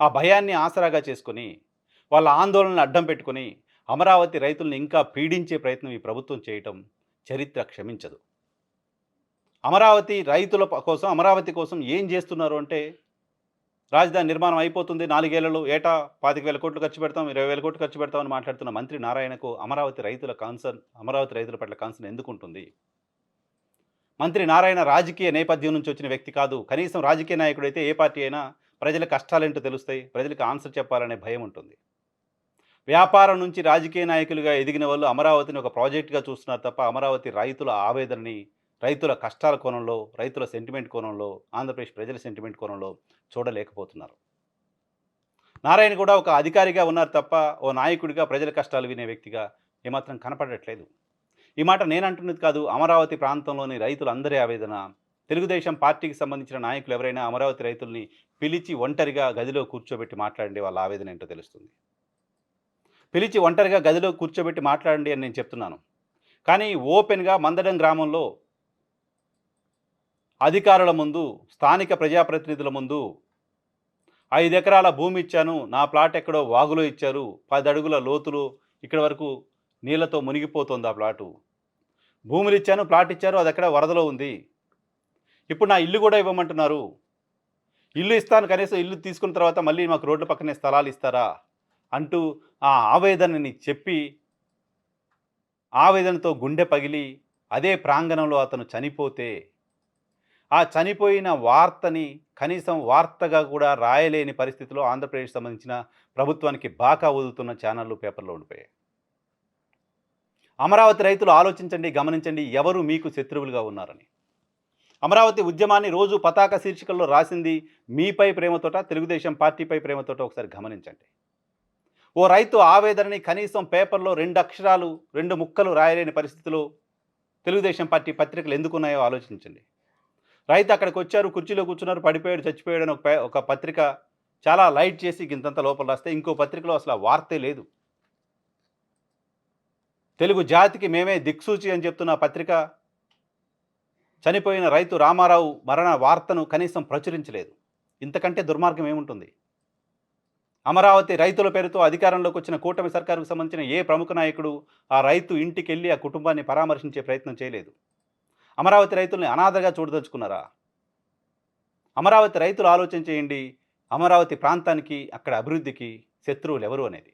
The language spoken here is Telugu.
ఆ భయాన్ని ఆసరాగా చేసుకొని వాళ్ళ ఆందోళనను అడ్డం పెట్టుకొని అమరావతి రైతులను ఇంకా పీడించే ప్రయత్నం ఈ ప్రభుత్వం చేయటం చరిత్ర క్షమించదు. అమరావతి రైతుల కోసం అమరావతి కోసం ఏం చేస్తున్నారు అంటే రాజధాని నిర్మాణం అయిపోతుంది నాలుగేళ్ళలో ఏటా పాతిక వేల కోట్లు ఖర్చు పెడతాం ఇరవై వేల కోట్లు ఖర్చు పెడతామని మాట్లాడుతున్న మంత్రి నారాయణకు అమరావతి రైతుల కాన్సర్న్ అమరావతి రైతుల పట్ల కాన్సర్న్ ఎందుకు ఉంటుంది మంత్రి నారాయణ రాజకీయ నేపథ్యం నుంచి వచ్చిన వ్యక్తి కాదు. కనీసం రాజకీయ నాయకుడైతే ఏ పార్టీ అయినా ప్రజల కష్టాలేంటో తెలుస్తాయి ప్రజలకు ఆన్సర్ చెప్పాలనే భయం ఉంటుంది. వ్యాపారం నుంచి రాజకీయ నాయకులుగా ఎదిగిన వాళ్ళు అమరావతిని ఒక ప్రాజెక్టుగా చూస్తున్నారు తప్ప అమరావతి రైతుల ఆవేదనని రైతుల కష్టాల కోణంలో రైతుల సెంటిమెంట్ కోణంలో ఆంధ్రప్రదేశ్ ప్రజల సెంటిమెంట్ కోణంలో చూడలేకపోతున్నారు. నారాయణ కూడా ఒక అధికారిగా ఉన్నారు తప్ప ఓ నాయకుడిగా ప్రజల కష్టాలు వినే వ్యక్తిగా ఏమాత్రం కనపడట్లేదు. ఈ మాట నేను అంటున్నది కాదు అమరావతి ప్రాంతంలోని రైతులందరి ఆవేదన తెలుగుదేశం పార్టీకి సంబంధించిన నాయకులు ఎవరైనా అమరావతి రైతుల్ని పిలిచి ఒంటరిగా గదిలో కూర్చోబెట్టి మాట్లాడండి వాళ్ళ ఆవేదన ఏంటో తెలుస్తుంది. పిలిచి ఒంటరిగా గదిలో కూర్చోబెట్టి మాట్లాడండి అని నేను చెప్తున్నాను. కానీ ఓపెన్గా మందడం గ్రామంలో అధికారుల ముందు స్థానిక ప్రజాప్రతినిధుల ముందు ఐదు ఎకరాల భూమి ఇచ్చాను నా ప్లాట్ ఎక్కడో వాగులో ఇచ్చారు పది అడుగుల లోతులు ఇక్కడ వరకు నీళ్ళతో మునిగిపోతుంది ఆ ప్లాటు. భూములు ఇచ్చాను ప్లాట్ ఇచ్చారు అది ఎక్కడ వరదలో ఉంది. ఇప్పుడు నా ఇల్లు కూడా ఇవ్వమంటున్నారు. ఇల్లు ఇస్తాను కనీసం ఇల్లు తీసుకున్న తర్వాత మళ్ళీ మాకు రోడ్ల పక్కనే స్థలాలు ఇస్తారా? అంటూ ఆ ఆవేదనని చెప్పి ఆవేదనతో గుండె పగిలి అదే ప్రాంగణంలో అతను చనిపోతే ఆ చనిపోయిన వార్తని కనీసం వార్తగా కూడా రాయలేని పరిస్థితిలో ఆంధ్రప్రదేశ్ సంబంధించిన ప్రభుత్వానికి బాకా వదులుతున్న ఛానళ్ళు పేపర్లో ఉండిపోయాయి. అమరావతి రైతులు ఆలోచించండి గమనించండి ఎవరు మీకు శత్రువులుగా ఉన్నారని. అమరావతి ఉద్యమాన్ని రోజు పతాక శీర్షికల్లో రాసింది మీపై ప్రేమతోట తెలుగుదేశం పార్టీపై ప్రేమతోట ఒకసారి గమనించండి. ఓ రైతు ఆవేదనని కనీసం పేపర్లో రెండు అక్షరాలు రెండు ముక్కలు రాయలేని పరిస్థితిలో తెలుగుదేశం పార్టీ పత్రికలు ఎందుకున్నాయో ఆలోచించండి. రైతు అక్కడికి వచ్చారు కుర్చీలో కూర్చున్నారు పడిపోయాడు చచ్చిపోయాడు అని ఒక ఒక పత్రిక చాలా లైట్ చేసి గింతంత లోపల రాస్తే ఇంకో పత్రికలో అసలు ఆ వార్తే లేదు. తెలుగు జాతికి మేమే దిక్సూచి అని చెప్తున్న పత్రిక చనిపోయిన రైతు రామారావు మరణ వార్తను కనీసం ప్రచురించలేదు. ఇంతకంటే దుర్మార్గం ఏముంటుంది? అమరావతి రైతుల పేరుతో అధికారంలోకి వచ్చిన కూటమి సర్కారుకు సంబంధించిన ఏ ప్రముఖ నాయకుడు ఆ రైతు ఇంటికి వెళ్ళి ఆ కుటుంబాన్ని పరామర్శించే ప్రయత్నం చేయలేదు? అమరావతి రైతుల్ని అనాథగా చూడదలుచుకున్నారా? అమరావతి రైతులు ఆలోచన చేయండి. అమరావతి ప్రాంతానికి అక్కడ అభివృద్ధికి శత్రువులు ఎవరు అనేది.